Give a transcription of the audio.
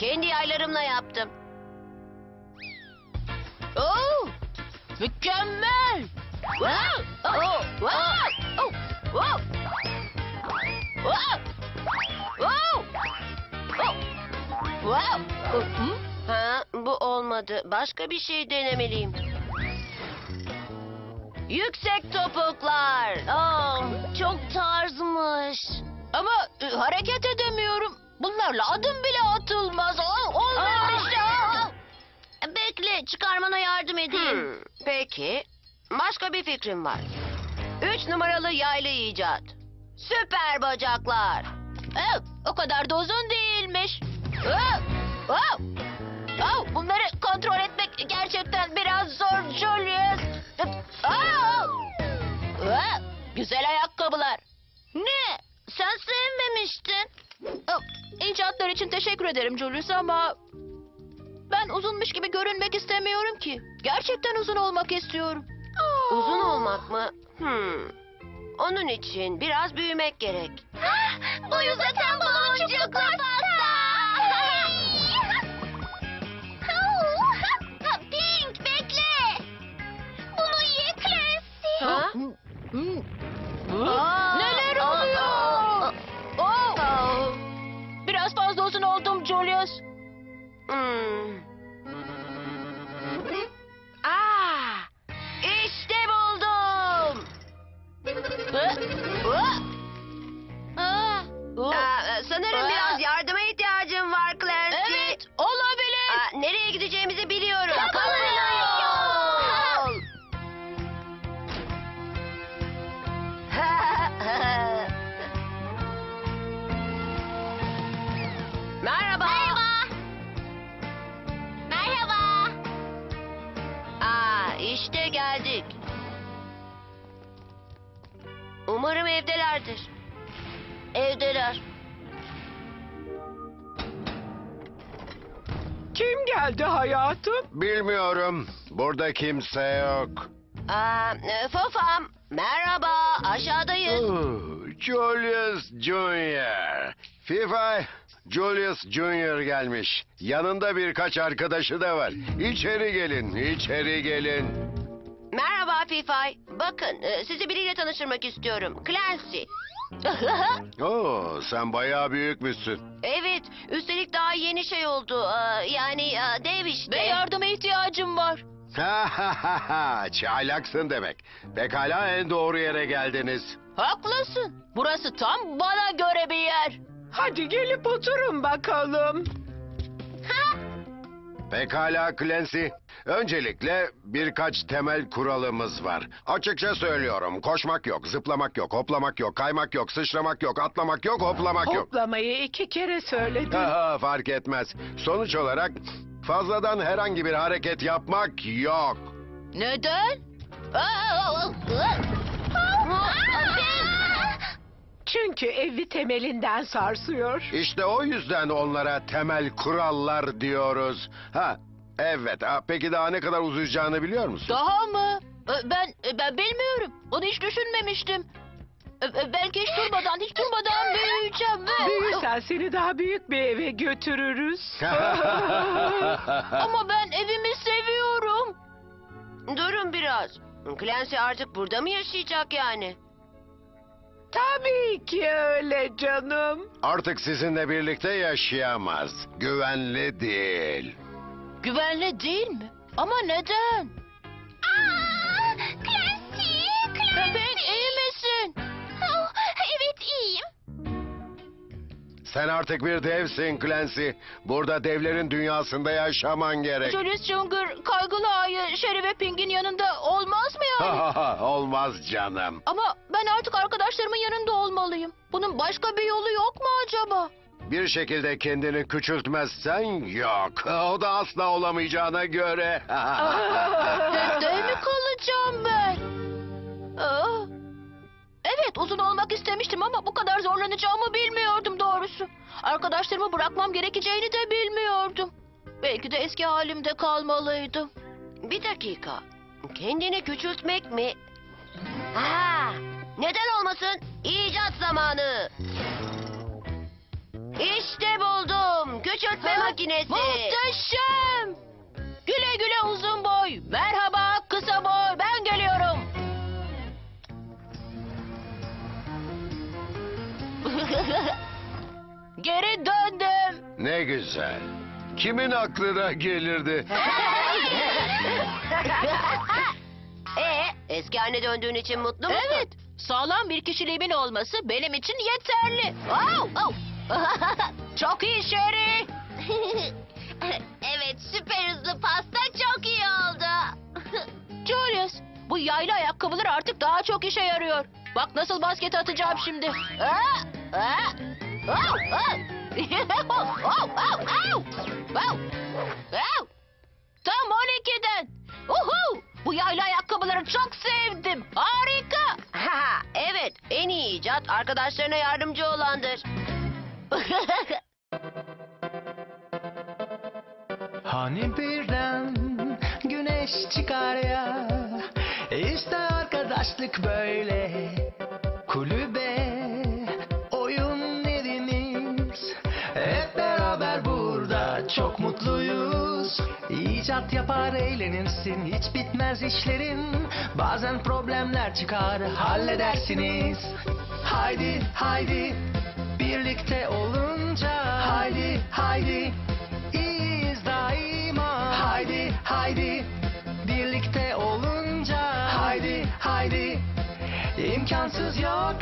Kendi yaylarımla yaptım. Oo, mükemmel. Wow! Oh! Wow! Oh! Wow! Wow! Wow! Oh! Wow! Hı? Ha, bu olmadı. Başka bir şey denemeliyim. Yüksek topuklar. Aa, çok tarzmış. Ama e, hareket edemiyorum. Bunlarla adım bile atılmaz. Aa, olmamış ya. Bekle, çıkarmana yardım edeyim. peki, başka bir fikrim var. Üç numaralı yaylı icat. Süper bacaklar. Ee, o kadar da uzun değilmiş. Aa, aa, aa, bunları kontrol etmek gerçekten biraz zor Julius. Aa, aa, güzel ayakkabılar. Ne? Sen sevmemiştin. Aa, İcatlar için teşekkür ederim Julius ama... Ben uzunmuş gibi görünmek istemiyorum ki. Gerçekten uzun olmak istiyorum. Uzun olmak mı? Hmm. Onun için biraz büyümek gerek. Bu yüzden baloncuklu pasta. Pink bekle. Bunu ye Clancy. Ha? Evdelerdir. Evdeler. Kim geldi hayatım? Bilmiyorum. Burada kimse yok. Aa, e, Fofam, merhaba, aşağıdayız. Oh, Julius Junior. FIFA Julius Junior gelmiş. Yanında birkaç arkadaşı da var. İçeri gelin, içeri gelin. Fifay. Bakın, e, sizi biriyle tanıştırmak istiyorum. Clancy. Oo, sen bayağı büyükmüşsün. Evet, üstelik daha yeni şey oldu. Aa, yani e, dev işte. Ve yardıma ihtiyacım var. Ha ha ha ha, çaylaksın demek. Pekala en doğru yere geldiniz. Haklısın. Burası tam bana göre bir yer. Hadi gelip oturun bakalım. Pekala Clancy. Öncelikle birkaç temel kuralımız var. Açıkça söylüyorum. Koşmak yok, zıplamak yok, hoplamak yok, kaymak yok, sıçramak yok, atlamak yok, hoplamak yok. Hoplamayı iki kere söyledim. Aha, fark etmez. Sonuç olarak fazladan herhangi bir hareket yapmak yok. Neden? Çünkü evi temelinden sarsıyor. İşte o yüzden onlara temel kurallar diyoruz. Ha, evet. Ha, peki daha ne kadar uzayacağını biliyor musun? Daha mı? Ee, Ben ben bilmiyorum. Bunu hiç düşünmemiştim. Ee, e, Belki hiç durmadan, hiç durmadan büyüyeceğim ve... Büyürsen seni daha büyük bir eve götürürüz. Ama ben evimi seviyorum. Durun biraz. Clancy artık burada mı yaşayacak yani? Tabii ki öyle canım. Artık sizinle birlikte yaşayamaz. Güvenli değil. Güvenli değil mi? Ama neden? Aa, Clancy, Clancy. Bebek iyi misin? Oh, evet iyiyim. Sen artık bir devsin Clancy. Burada devlerin dünyasında yaşaman gerek. Julius Junger kaygılı ayı Sherry ve Pink'in yanında olmaz mı yani? Olmaz canım. Ama ben artık arkadaşlarımın yanında olmalıyım. Bunun başka bir yolu yok mu acaba? Bir şekilde kendini küçültmezsen yok. O da asla olamayacağına göre. Evde mi kalacağım ben? Aa, Evet uzun olmak istemiştim ama bu kadar zorlanacağımı bilmiyordum doğrusu. Arkadaşlarımı bırakmam gerekeceğini de bilmiyordum. Belki de eski halimde kalmalıydım. Bir dakika. Kendini küçültmek mi? Ha, neden olmasın? İcat zamanı. Makinesi. Muhteşem. Güle güle uzun boy. Merhaba kısa boy. Ben geliyorum. Geri döndüm. Ne güzel. Kimin aklına gelirdi? Ee, eski haline döndüğün için mutlu musun? Evet, sağlam bir kişiliğimin olması benim için yeterli. Au, au. Çok iyi Sherry. evet süper hızlı pasta çok iyi oldu. Julius, bu yaylı ayakkabılar artık daha çok işe yarıyor. Bak nasıl basket atacağım şimdi. Tam 12'den. Uhu, bu yaylı ayakkabıları çok sevdim. Harika. Ha, evet, en iyi icat arkadaşlarına yardımcı olandır. Hani birden güneş çıkar ya? İşte arkadaşlık böyle. Kulübe oyun evimiz. Hep beraber burada çok mutluyuz. İcat yapar eğlenirsin. Hiç bitmez işlerin. Bazen problemler çıkar halledersiniz. Haydi haydi birlikte olunca. Haydi haydi İmkansız yok